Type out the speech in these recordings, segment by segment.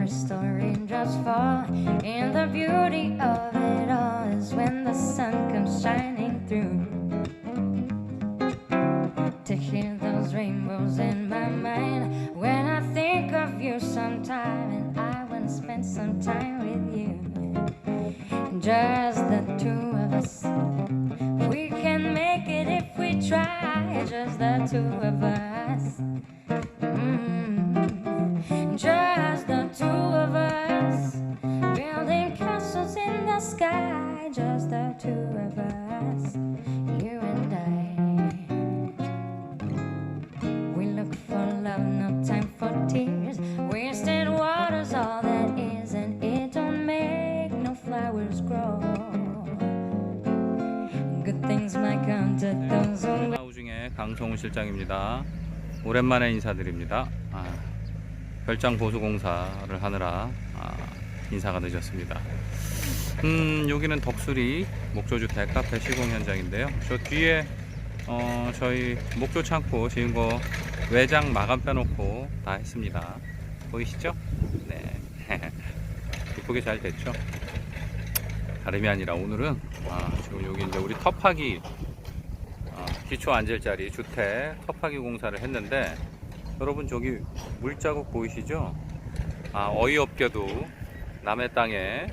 crystal raindrops fall, and the beauty of it all is when the sun comes shining through. To hear those rainbows in my mind when I think of you sometime, and I want to spend some time with you. Just the two of us. We can make it if we try, just the two of us. Who 하우징의 강성훈 실장입니다. 오랜만에 인사드립니다. 아, 별장 보수 공사를 하느라 아, 인사가 늦었습니다. 음, 여기는 덕수리 목조주택 카페 시공 현장인데요. 저 뒤에 어, 저희 목조 창고 지은 거 외장 마감 빼놓고 다 했습니다. 보이시죠? 네. 이쁘게 잘 됐죠? 다름이 아니라 오늘은 아, 지금 여기 이제 우리 텃파기 어, 기초 앉을 자리 주택 텃파기 공사를 했는데 여러분 저기 물자국 보이시죠? 아 어이없게도 남의 땅에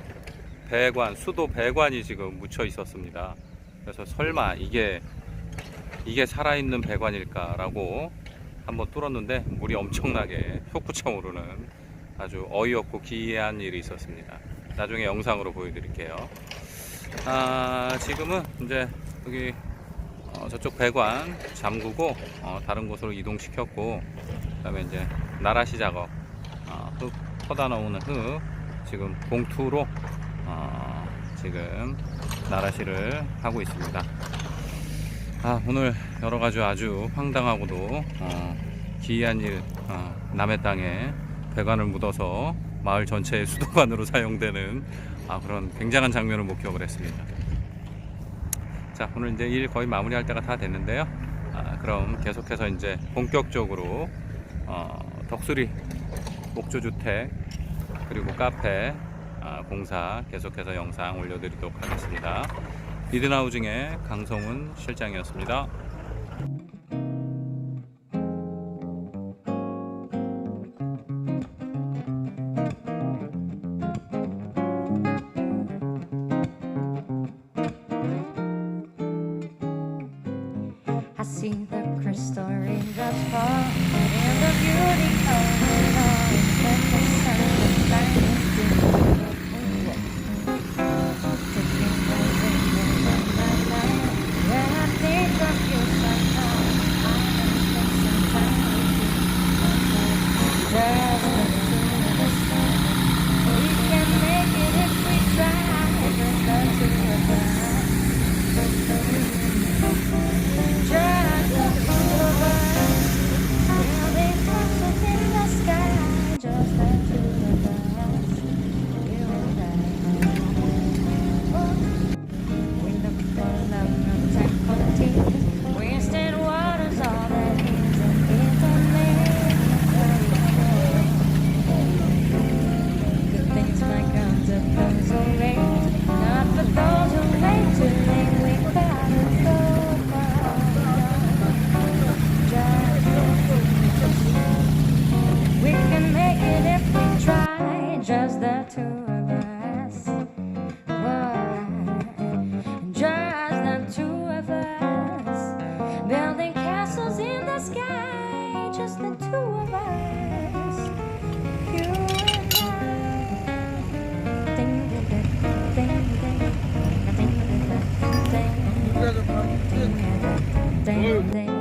배관 수도 배관이 지금 묻혀 있었습니다. 그래서 설마 이게 이게 살아있는 배관일까라고 한번 뚫었는데 물이 엄청나게 오르는 아주 어이없고 기이한 일이 있었습니다. 나중에 영상으로 보여드릴게요. 아, 지금은 이제 여기 어, 저쪽 배관 잠그고 어, 다른 곳으로 이동시켰고 그다음에 이제 나라시 작업 어, 흙 퍼다 나오는 흙 지금 봉투로 어, 지금 나라시를 하고 있습니다. 아, 오늘 여러 가지 아주 황당하고도 어, 기이한 일 어, 남의 땅에 배관을 묻어서 마을 전체의 수도관으로 사용되는 아, 그런 굉장한 장면을 목격을 했습니다. 자, 오늘 이제 일 거의 마무리할 때가 다 됐는데요. 아, 그럼 계속해서 이제 본격적으로 어, 덕수리 목조주택 그리고 카페 아, 공사 계속해서 영상 올려드리도록 하겠습니다. 이든하우징의 강성훈 실장이었습니다. The crystal raindrops fall, and the beauty of if we try, just the two of us. Just the two of us, building castles in the sky, just the two of us. You.